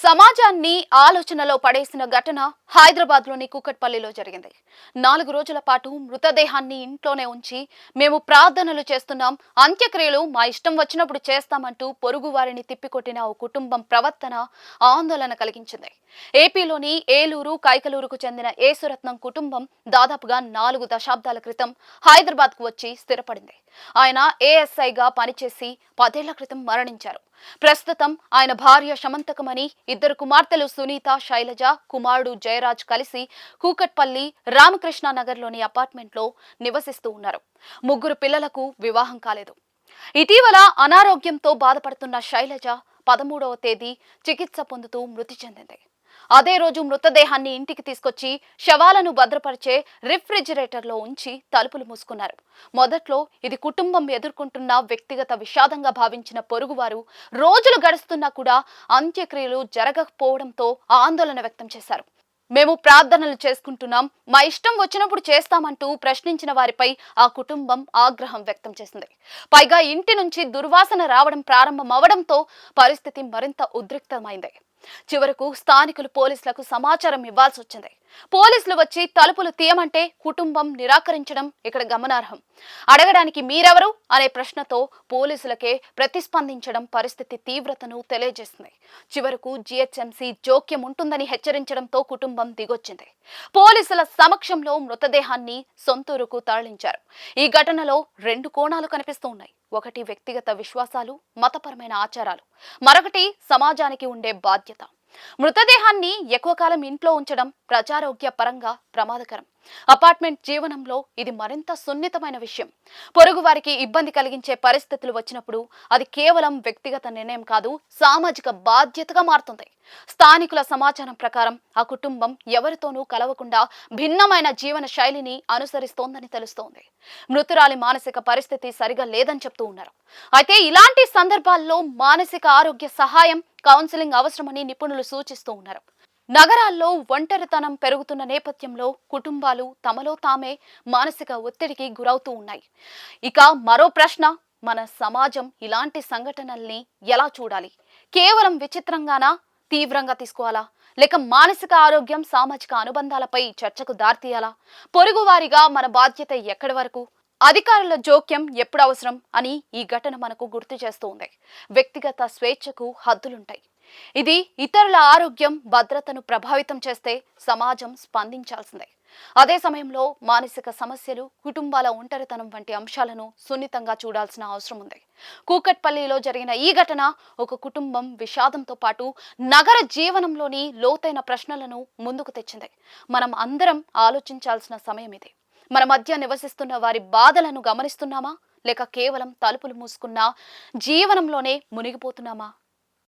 సమాజాన్ని ఆలోచనలో పడేసిన ఘటన హైదరాబాద్లోని కూకట్పల్లిలో జరిగింది. నాలుగు రోజుల పాటు మృతదేహాన్ని ఇంట్లోనే ఉంచి మేము ప్రార్థనలు చేస్తున్నాం అంత్యక్రియలు మా ఇష్టం వచ్చినప్పుడు చేస్తామంటూ పొరుగు వారిని తిప్పికొట్టిన ఓ కుటుంబం ప్రవర్తన ఆందోళన కలిగించింది. ఏపీలోని ఏలూరు కైకలూరుకు చెందిన ఏసురత్నం కుటుంబం దాదాపుగా నాలుగు దశాబ్దాల క్రితం హైదరాబాద్కు వచ్చి స్థిరపడింది. ఆయన ఏఎస్ఐగా పనిచేసి పదేళ్ళ క్రితం మరణించారు. ప్రస్తుతం ఆయన భార్య శమంతకమని ఇద్దరు కుమార్తెలు సునీత శైలజ కుమారుడు జయరాజ్ కలిసి కూకట్పల్లి రామకృష్ణ నగర్లోని అపార్ట్మెంట్లో నివసిస్తూ ఉన్నారు. ముగ్గురు పిల్లలకు వివాహం కాలేదు. ఇటీవల అనారోగ్యంతో బాధపడుతున్న శైలజ పదమూడవ తేదీ చికిత్స పొందుతూ మృతి చెందింది. అదే రోజు మృతదేహాన్ని ఇంటికి తీసుకొచ్చి శవాలను భద్రపరిచే రిఫ్రిజిరేటర్లో ఉంచి తలుపులు మూసుకున్నారు. మొదట్లో ఇది కుటుంబం ఎదుర్కొంటున్న వ్యక్తిగత విషాదంగా భావించిన పొరుగువారు రోజులు గడుస్తున్నా కూడా అంత్యక్రియలు జరగకపోవడంతో ఆందోళన వ్యక్తం చేశారు. మేము ప్రార్థనలు చేసుకుంటున్నాం. మా ఇష్టం వచ్చినప్పుడు చేస్తామంటూ ప్రశ్నించిన వారిపై ఆ కుటుంబం ఆగ్రహం వ్యక్తం చేసింది. పైగా ఇంటి నుంచి దుర్వాసన రావడం ప్రారంభం అవడంతో పరిస్థితి మరింత ఉద్రిక్తమైంది. చివరకు స్థానికులు పోలీసులకు సమాచారం ఇవ్వాల్సి వచ్చింది. పోలీసులు వచ్చి తలుపులు తీయమంటే కుటుంబం నిరాకరించడం ఇక్కడ గమనార్హం. అడగడానికి మీరెవరు అనే ప్రశ్నతో పోలీసులకే ప్రతిస్పందించడం పరిస్థితి తీవ్రతను తెలియజేస్తుంది చివరకు జిహెచ్ఎంసీ జోక్యం ఉంటుందని హెచ్చరించడంతో కుటుంబం దిగొచ్చింది. పోలీసుల సమక్షంలో మృతదేహాన్ని సొంతూరుకు తరలించారు. ఈ ఘటనలో రెండు కోణాలు కనిపిస్తూ ఉన్నాయి ఒకటి వ్యక్తిగత విశ్వాసాలు మతపరమైన ఆచారాలు. మరొకటి సమాజానికి ఉండే బాధ్యత. మృతదేహాన్ని ఎక్కువ కాలం ఇంట్లో ఉంచడం ప్రజారోగ్య పరంగా ప్రమాదకరం. అపార్ట్మెంట్ జీవనంలో ఇది మరింత సున్నితమైన విషయం. పొరుగు వారికి ఇబ్బంది కలిగించే పరిస్థితులు వచ్చినప్పుడు అది కేవలం వ్యక్తిగత నిర్ణయం కాదు సామాజిక బాధ్యతగా మారుతుంది. స్థానికుల సమాచారం ప్రకారం ఆ కుటుంబం ఎవరితోనూ కలవకుండా భిన్నమైన జీవన శైలిని అనుసరిస్తోందని తెలుస్తోంది. మృతురాలి మానసిక పరిస్థితి సరిగా లేదని చెప్తూ ఉన్నారు. అయితే ఇలాంటి సందర్భాల్లో మానసిక ఆరోగ్య సహాయం కౌన్సిలింగ్ అవసరమని నిపుణులు సూచిస్తూ ఉన్నారు. నగరాల్లో ఒంటరితనం పెరుగుతున్న నేపథ్యంలో కుటుంబాలు తమలో తామే మానసిక ఒత్తిడికి గురవుతూ ఉన్నాయి. ఇక మరో ప్రశ్న మన సమాజం ఇలాంటి సంఘటనల్ని ఎలా చూడాలి? కేవలం విచిత్రంగానా? తీవ్రంగా తీసుకోవాలా? లేక మానసిక ఆరోగ్యం సామాజిక అనుబంధాలపై చర్చకు దారితీయాలా? పొరుగువారిగా మన బాధ్యత ఎక్కడి వరకు? అధికారుల జోక్యం ఎప్పుడు అవసరం అని ఈ ఘటన మనకు గుర్తు చేస్తూ ఉంది వ్యక్తిగత స్వేచ్ఛకు హద్దులుంటాయి. ఇది ఇతరుల ఆరోగ్యం భద్రతను ప్రభావితం చేస్తే సమాజం స్పందించాల్సిందే. అదే సమయంలో మానసిక సమస్యలు కుటుంబాల ఒంటరితనం వంటి అంశాలను సున్నితంగా చూడాల్సిన అవసరం ఉంది. కూకట్పల్లిలో జరిగిన ఈ ఘటన ఒక కుటుంబం విషాదంతో పాటు నగర జీవనంలోని లోతైన ప్రశ్నలను ముందుకు తెచ్చింది. మనం అందరం ఆలోచించాల్సిన సమయం ఇది. మన మధ్య నివసిస్తున్న వారి బాధలను గమనిస్తున్నామా? లేక కేవలం తలుపులు మూసుకున్న జీవనంలోనే మునిగిపోతున్నామా?